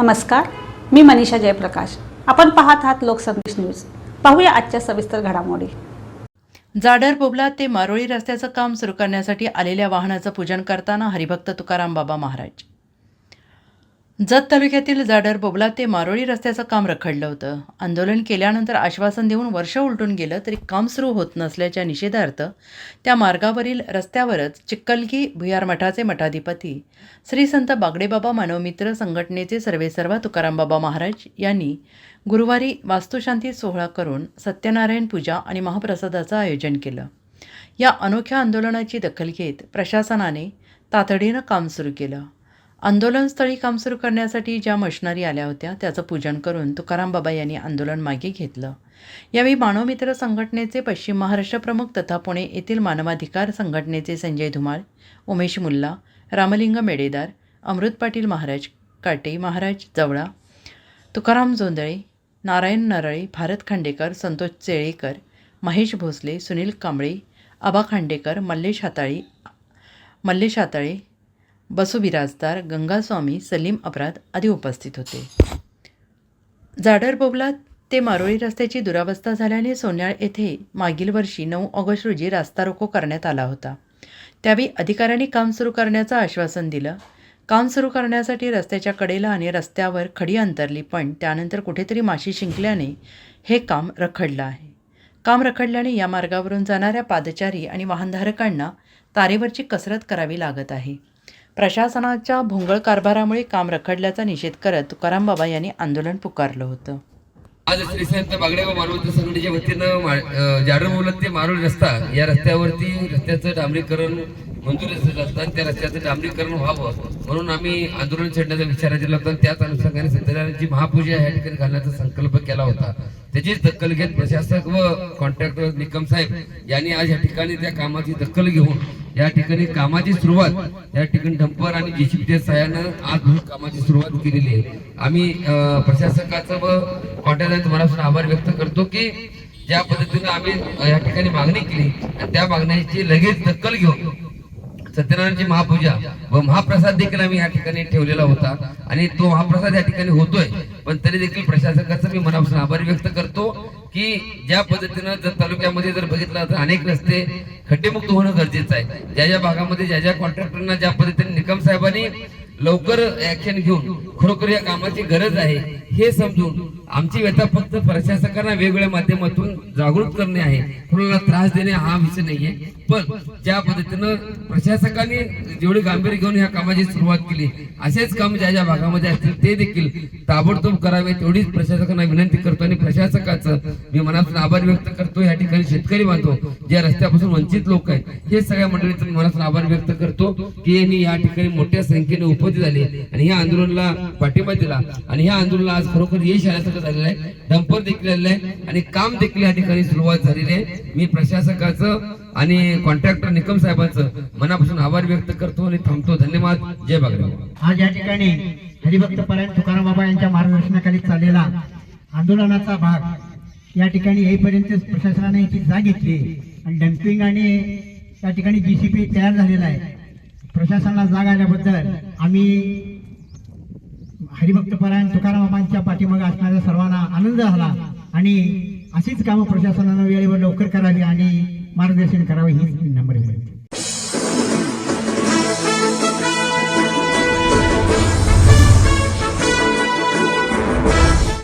नमस्कार मी मनीषा जयप्रकाश. आपण पाहत आहात लोकसंदेश न्यूज. पाहूया आजच्या सविस्तर घडामोडी. जाडर बोबला ते मारोळी रस्त्याचं काम सुरू करण्यासाठी आलेल्या वाहनाचं पूजन करताना हरिभक्त तुकाराम बाबा महाराज. जत तालुक्यातील जाडर बोबला ते मारोळी रस्त्याचं काम रखडलं होतं. आंदोलन केल्यानंतर आश्वासन देऊन वर्ष उलटून गेलं तरी काम सुरू होत नसल्याच्या निषेधार्थ त्या मार्गावरील रस्त्यावरच चिक्कलगी भुयार मठाचे मठाधिपती श्री संत बागडेबाबा मानवमित्र संघटनेचे सर्वेसर्वा तुकाराम बाबा महाराज यांनी गुरुवारी वास्तुशांती सोहळा करून सत्यनारायण पूजा आणि महाप्रसादाचं आयोजन केलं. या अनोख्या आंदोलनाची दखल घेत प्रशासनाने तातडीनं काम सुरू केलं. आंदोलनस्थळी काम सुरू करण्यासाठी ज्या मशनरी आल्या होत्या त्याचं पूजन करून तुकाराम बाबा यांनी आंदोलन मागे घेतलं. यावेळी मानवमित्र संघटनेचे पश्चिम महाराष्ट्र प्रमुख तथा पुणे येथील मानवाधिकार संघटनेचे संजय धुमाळ उमेश मुल्ला रामलिंग मेडेदार अमृत पाटील महाराज काटे महाराज जवळा तुकाराम जोंदळे नारायण नरळे भारत खांडेकर संतोष चेळेकर महेश भोसले सुनील कांबळे आबा खांडेकर मल्लेश हाताळी मल्लेश हाताळे बसू बिराजदार गंगास्वामी सलीम अपराध आदी उपस्थित होते. जाडर बोबला ते मारोळी रस्त्याची दुरावस्था झाल्याने सोन्याळ येथे मागील वर्षी नऊ ऑगस्ट रोजी रास्ता रोको करण्यात आला होता. त्यावेळी अधिकाऱ्यांनी काम सुरू करण्याचं आश्वासन दिलं. काम सुरू करण्यासाठी रस्त्याच्या कडेला आणि रस्त्यावर खडी अंतरली पण त्यानंतर कुठेतरी माशी शिंकल्याने हे काम रखडलं आहे. काम रखडल्याने या मार्गावरून जाणाऱ्या पादचारी आणि वाहनधारकांना तारेवरची कसरत करावी लागत आहे. प्रशासनाच्या भोंगळ कारभारामुळे काम रखडल्याचा निषेध करत तुकाराम बाबा यांनी आंदोलन पुकारलं होतं. आज श्री संत बागडेगाव मारुती संघटनेच्या वतीनं जाडर बोलत ते मारुळ रस्ता या रस्त्यावरती रस्त्याचं डांबरीकरण मंजूर असतात त्या रस्त्याचं डांबरीकरण व्हावं. म्हणून आम्ही आंदोलन छेडण्याचा विचार केला होता. त्याच अनुषंगाने सत्यनारायणची महापूजा या ठिकाणी घालण्याचा संकल्प केला होता. त्याचीच दखल घेत प्रशासक व कॉन्ट्रॅक्टर निकम साहेब यांनी आज या ठिकाणी त्या कामाची दखल घेऊन या ठिकाणी कामाची सुरुवात या ठिकाणी डंपर आणि जेसीबीच्या सहाय्यानं आज कामाची सुरुवात केलेली आहे. आम्ही प्रशासकाचं व कॉन्ट्रॅक्टर मनापासून आभार व्यक्त करतो की ज्या पद्धतीनं आम्ही या ठिकाणी मागणी केली आणि त्या मागण्याची लगेच दखल घेऊन सत्यनारायणची महापूजा व महाप्रसाद देखील आम्ही या ठिकाणी ठेवलेला होता आणि तो महाप्रसाद या ठिकाणी होतोय. पण तरी देखील प्रशासकाचा मी मनापासून आभार व्यक्त करतो की ज्या पद्धतीनं जर तालुक्यामध्ये जर बघितलं तर अनेक रस्ते खड्डेमुक्त होणं गरजेचं आहे. ज्या ज्या भागामध्ये ज्या ज्या कॉन्ट्रॅक्टरना ज्या पद्धतीने निकम साहेबांनी लवकर ऍक्शन घेऊन खरोखर या कामाची गरज आहे हे समजून आमची व्यथा फक्त प्रशासकांना वेगवेगळ्या माध्यमातून जागृत करणे आहे. कुणाला त्रास देणे हा विषय नाहीये. पण ज्या पद्धतीनं प्रशासकांनी जेवढी गांभीर्य घेऊन ह्या कामाची सुरुवात केली असेच काम ज्या ज्या भागामध्ये असतील ते देखील ताबडतोब करावे तेवढीच प्रशासकांना विनंती करतो आणि प्रशासकाचं मी मनातून आभार व्यक्त करतो. या ठिकाणी शेतकरी बांधतो ज्या रस्त्यापासून वंचित लोक आहेत हे सगळ्या मंडळीतून मी आभार व्यक्त करतो की यांनी या ठिकाणी मोठ्या संख्येने उपस्थित झाली आणि ह्या आंदोलनाला पाठिंबा दिला. आणि ह्या आंदोलनाला आज खरोखर यश आल्यासारखं झालेलं आहे. डंपर देखील आलेलं आहे. आणि काम देखील या ठिकाणी सुरुवात झालेली आहे. मी प्रशासकाचं आणि कॉन्ट्रॅक्टर निकम साहेबांचं मनापासून आभार व्यक्त करतो आणि थांबतो. धन्यवाद. जय बागराव आज या ठिकाणी हरिभक्त परायण तुकाराम बाबा यांच्या मार्गदर्शनाखाली चाललेला आंदोलनाचा भाग या ठिकाणी येईपर्यंत प्रशासनाने याची जाग घेतली आणि डम्पिंग आणि त्या ठिकाणी जीसीपी तयार झालेला आहे. प्रशासनाला जाग आल्याबद्दल आम्ही हरिभक्त परायण तुकाराम बाबांच्या पाठीमागे असणाऱ्या सर्वांना आनंद झाला. आणि अशीच कामं प्रशासनानं वेळेवर लवकर करावी आणि मार्गदर्शन करावे ही नंबर विनंती.